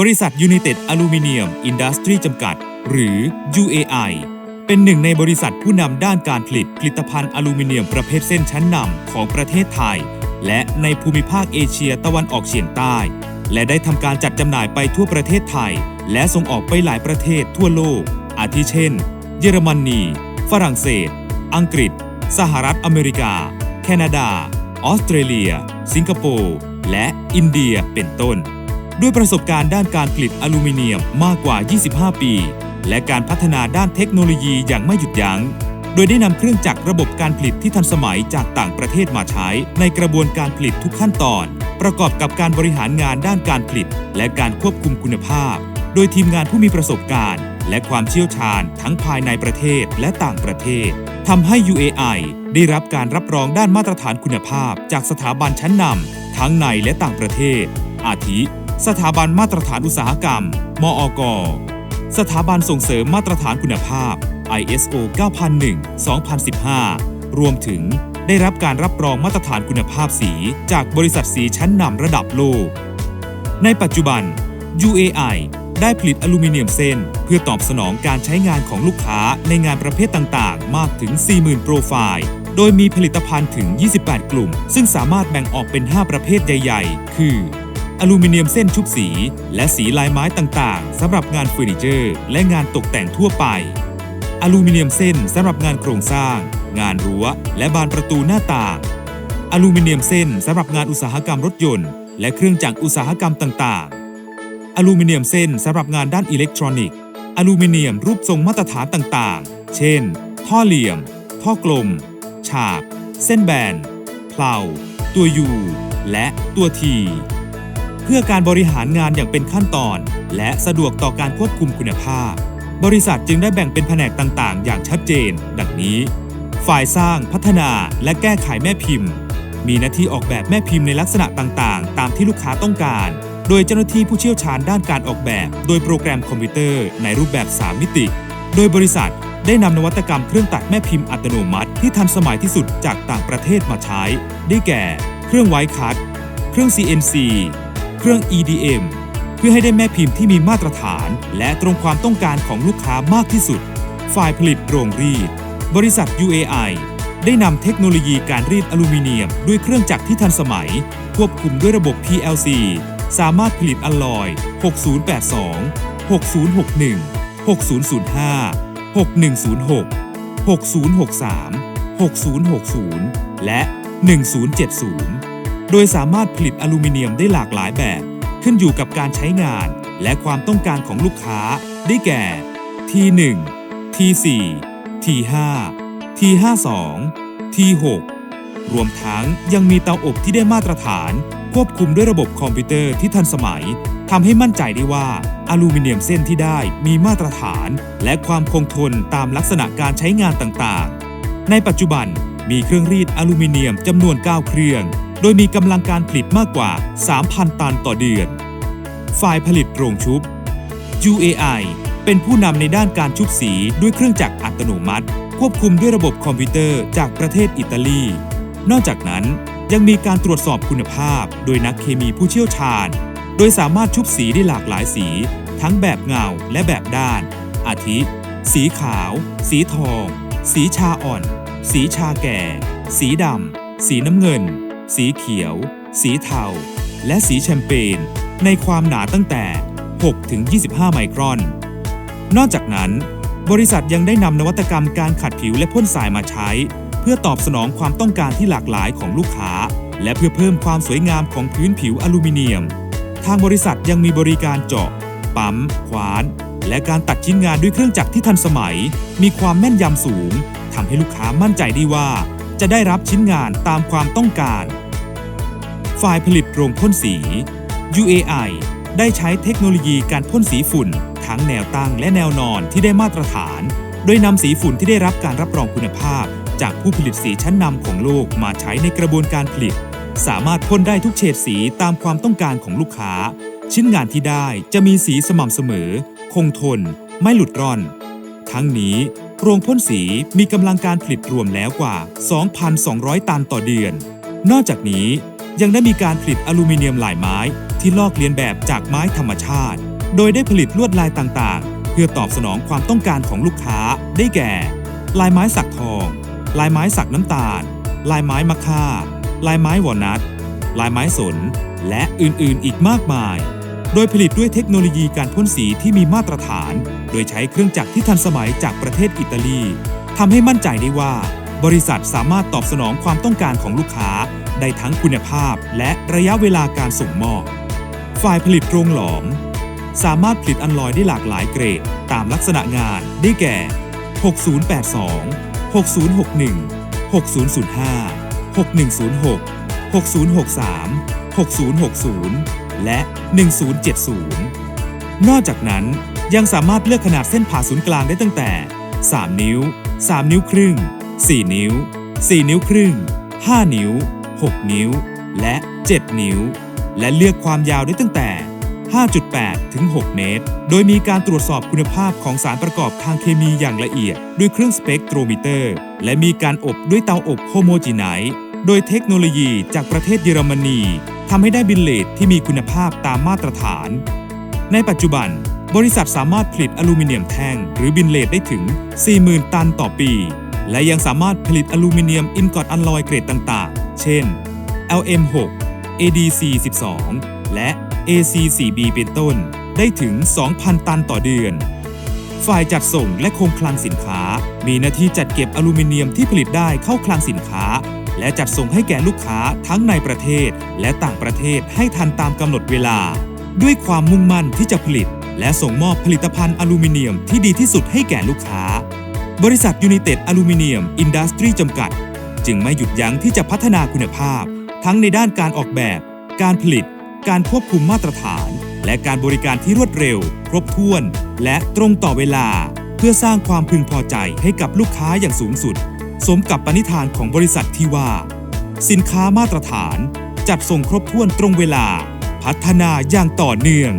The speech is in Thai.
บริษัทยู n นเต็ดอลูมิเนียมอินดัสทรีจำกัด หรือ UAI เป็นหนึ่งในบริษัทผู้นำด้านการผลิตผลิตภัณฑ์อลูมิเนียมประเภทเส้นชั้นนำของประเทศไทย และในภูมิภาคเอเชียตะวันออกเฉียงใต้ และได้ทำการจัดจำหน่ายไปทั่วประเทศไทย และส่งออกไปหลายประเทศทั่วโลก อาทิเช่น เยอรมนี ฝรั่งเศส อังกฤษ สหรัฐอเมริกา แคนาดา ออสเตรเลีย สิงคโปร์ และอินเดียเป็นต้น ด้วยประสบการณ์ด้านการผลิตอลูมิเนียมมากกว่า 25 ปี และการพัฒนาด้านเทคโนโลยีอย่างไม่หยุดยัง้ง โดยได้นำเครื่องจักรระบบการผลิตที่ทันสมัยจากต่างประเทศมาใช้ ในกระบวนการผลิตทุกขั้นตอน ประกอบกับการบริหารงานด้านการผลิต และการควบคุมคุณภาพ โดยทีมงานผู้มีประสบการณ์ และความเชี่ยวชาญทั้งภายในประเทศและต่างประเทศทำให้ UAI ได้รับการรับรองด้านมาตรฐานคุณภาพ จากสถาบันชั้นนำทั้งในและต่างประเทศ อาทิ สถาบันมาตรฐานอุตสาหกรรม มอกสถาบันส่งเสริมมาตรฐานคุณภาพ ISO 9001-2015 รวมถึงได้รับการรับรองมาตรฐานคุณภาพสี จากบริษัทสีชั้นนำระดับโลก ในปัจจุบัน UAI ได้ผลิตอลูมิเนียมเส้น เพื่อตอบสนองการใช้งานของลูกค้าในงานประเภทต่างๆ มากถึง 40,000 โปรไฟล์ โดยมีผลิตภัณฑ์ถึง 28 กลุ่ม ซึ่งสามารถแบ่งออกเป็น 5 ประเภทใหญ่ ๆ คือ อลูมิเนียมเส้นชุบสี และสีลายไม้ต่างๆสำหรับงานเฟอร์นิเจอร์ และงานตกแต่งทั่วไป อลูมิเนียมเส้นสำหรับงานโครงสร้าง งานรั้ว และบานประตูหน้าต่าง อลูมิเนียมเส้นสำหรับงานอุตสาหกรรมรถยนต์ และเครื่องจักรอุตสาหกรรมต่างๆ อลูมิเนียมเส้นสำหรับงานด้านอิเล็กทรอนิกส์ อลูมิเนียมรูปทรงมาตรฐานต่างๆ เช่น ท่อเหลี่ยม ท่อกลม ฉาก เส้นแบนเพลาตัวยูและตัวที เพื่อการบริหารงานอย่างเป็นขั้นตอน และสะดวกต่อการควบคุมคุณภาพ บริษัทจึงได้แบ่งเป็นแผนกต่างๆ อย่างชัดเจน ดังนี้ ฝ่ายสร้างพัฒนาและแก้ไขแม่พิมพ์ มีหน้าที่ออกแบบแม่พิมพ์ในลักษณะต่างๆ ตามที่ลูกค้าต้องการ โดยเจ้าหน้าที่ผู้เชี่ยวชาญด้านการออกแบบ โดยโปรแกรมคอมพิวเตอร์ในรูปแบบ 3 มิติ โดยบริษัทได้นำนวัตกรรมเครื่องตัดแม่พิมพ์อัตโนมัติ ที่ทันสมัยที่สุดจากต่างประเทศมาใช้ ได้แก่ เครื่องไวคัตเครื่อง CNC เครื่อง EDM เพื่อให้ได้แม่พิมพ์ที่มีมาตรฐาน และตรงความต้องการของลูกค้ามากที่สุด ฝ่ายผลิตโรงรีด บริษัท UAI ได้นำเทคโนโลยีการรีดอลูมิเนียม ด้วยเครื่องจักรที่ทันสมัย ควบคุมด้วยระบบ PLC สามารถผลิตอลลอย 6082 6061 6005 6106 6063 6060 และ 1070 โดยสามารถผลิตอลูมิเนียมได้หลากหลายแบบ ขึ้นอยู่กับการใช้งานและความต้องการของลูกค้า ได้แก่ T1 T4 T5 T52 T6 รวมทั้งยังมีเตาอบที่ได้มาตรฐาน ควบคุมด้วยระบบคอมพิวเตอร์ที่ทันสมัยทำให้มั่นใจได้ว่าอลูมิเนียมเส้นที่ได้มีมาตรฐาน และความคงทนตามลักษณะการใช้งานต่างๆ ในปัจจุบันมีเครื่องรีดอลูมิเนียมจำนวน 9 เครื่อง โดยมีกำลังการผลิตมากกว่า 3,000 ตันต่อเดือน ฝ่ายผลิตโรงชุบ UAI เป็นผู้นำในด้านการชุบสีด้วยเครื่องจักรอัตโนมัติ ควบคุมด้วยระบบคอมพิวเตอร์จากประเทศอิตาลี นอกจากนั้นยังมีการตรวจสอบคุณภาพ โดยนักเคมีผู้เชี่ยวชาญ โดยสามารถชุบสีได้หลากหลายสี ทั้งแบบเงาและแบบด้าน อาทิ สีขาว สีทอง สีชาอ่อน สีชาแก่ สีดำ สีน้ำเงิน สีเขียว สีเทา และสีแชมเปญในความหนาตั้งแต่ 6-25 ไมครอน นอกจากนั้น บริษัทยังได้นำนวัตกรรมการขัดผิวและพ่นสายมาใช้ เพื่อตอบสนองความต้องการที่หลากหลายของลูกค้า และเพื่อเพิ่มความสวยงามของพื้นผิวอลูมิเนียม ทางบริษัทยังมีบริการเจาะ ปั๊มขวาน และการตัดชิ้นงานด้วยเครื่องจักรที่ทันสมัย มีความแม่นยำสูงทำให้ลูกค้ามั่นใจได้ว่า จะได้รับชิ้นงานตามความต้องการ ฝ่ายผลิตโรงพ่นสี UAI ได้ใช้เทคโนโลยีการพ่นสีฝุ่น ทั้งแนวตั้งและแนวนอนที่ได้มาตรฐาน โดยนำสีฝุ่นที่ได้รับการรับรองคุณภาพ จากผู้ผลิตสีชั้นนำของโลกมาใช้ในกระบวนการผลิต สามารถพ่นได้ทุกเฉดสีตามความต้องการของลูกค้า ชิ้นงานที่ได้จะมีสีสม่ำเสมอ คงทน ไม่หลุดร่อน ทั้งนี้โรงพ่นสีมีกำลังการผลิตรวมแล้วกว่า 2,200 ตันต่อเดือน นอกจากนี้ ยังได้มีการผลิตอลูมิเนียมหลายไม้ที่ลอกเลียนแบบจากไม้ธรรมชาติ โดยได้ผลิตลวดลายต่างๆ เพื่อตอบสนองความต้องการของลูกค้า ได้แก่ ลายไม้สักทอง ลายไม้สักน้ำตาล ลายไม้มะค่า ลายไม้วอนัทลายไม้สน และอื่นๆ อีกมากมาย โดยผลิตด้วยเทคโนโลยีการพ่นสีที่มีมาตรฐาน โดยใช้เครื่องจักรที่ทันสมัยจากประเทศอิตาลีทำให้มั่นใจได้ว่า บริษัทสามารถตอบสนองความต้องการของลูกค้า ได้ทั้งคุณภาพและระยะเวลาการส่งมอบ ฝ่ายผลิตโรงหลอม สามารถผลิตอัลลอยได้หลากหลายเกรด ตามลักษณะงานได้แก่ 6082 6061 6005 6106 6063 6060 และ 1070 นอกจากนั้นยังสามารถเลือกขนาดเส้นผ่าศูนย์กลางได้ตั้งแต่ 3 นิ้ว 3 นิ้วครึ่ง 4 นิ้ว 4 นิ้วครึ่ง 5 นิ้ว 6 นิ้ว และ 7 นิ้ว และเลือกความยาวได้ตั้งแต่ 5.8 ถึง 6 เมตร โดยมีการตรวจสอบคุณภาพของสารประกอบทางเคมีอย่างละเอียด ด้วยเครื่องสเปกโทรมิเตอร์ และมีการอบด้วยเตาอบโฮโมจีไนท์โดยเทคโนโลยีจากประเทศเยอรมนีทำให้ได้บินเลตที่มีคุณภาพตามมาตรฐาน ในปัจจุบัน บริษัทสามารถผลิตอลูมิเนียมแท่งหรือบินเลตได้ถึง 40,000 ตันต่อปี และยังสามารถผลิตอลูมิเนียมอินกอตอัลลอยเกรดต่าง เช่น LM6 ADC12 และ AC4B เป็นต้น ได้ถึง 2,000 ตันต่อเดือน ฝ่ายจัดส่งและคงคลังสินค้า มีหน้าที่จัดเก็บอลูมิเนียมที่ผลิตได้เข้าคลังสินค้า และจัดส่งให้แก่ลูกค้าทั้งในประเทศ และต่างประเทศให้ทันตามกำหนดเวลา ด้วยความมุ่งมั่นที่จะผลิต และส่งมอบผลิตภัณฑ์อลูมิเนียมที่ดีที่สุดให้แก่ลูกค้า บริษัทยู n นเต็ดอลูมิเนียมอินดัสทรีจำกัด จึงไม่หยุดยั้งที่จะพัฒนาคุณภาพ ทั้งในด้านการออกแบบ การผลิต การควบคุมมาตรฐาน และการบริการที่รวดเร็ว ครบถ้วน และตรงต่อเวลา เพื่อสร้างความพึงพอใจให้กับลูกค้าอย่างสูงสุด สมกับปณิธานของบริษัทที่ว่า สินค้ามาตรฐาน จัดส่งครบถ้วนตรงเวลา พัฒนาอย่างต่อเนื่อง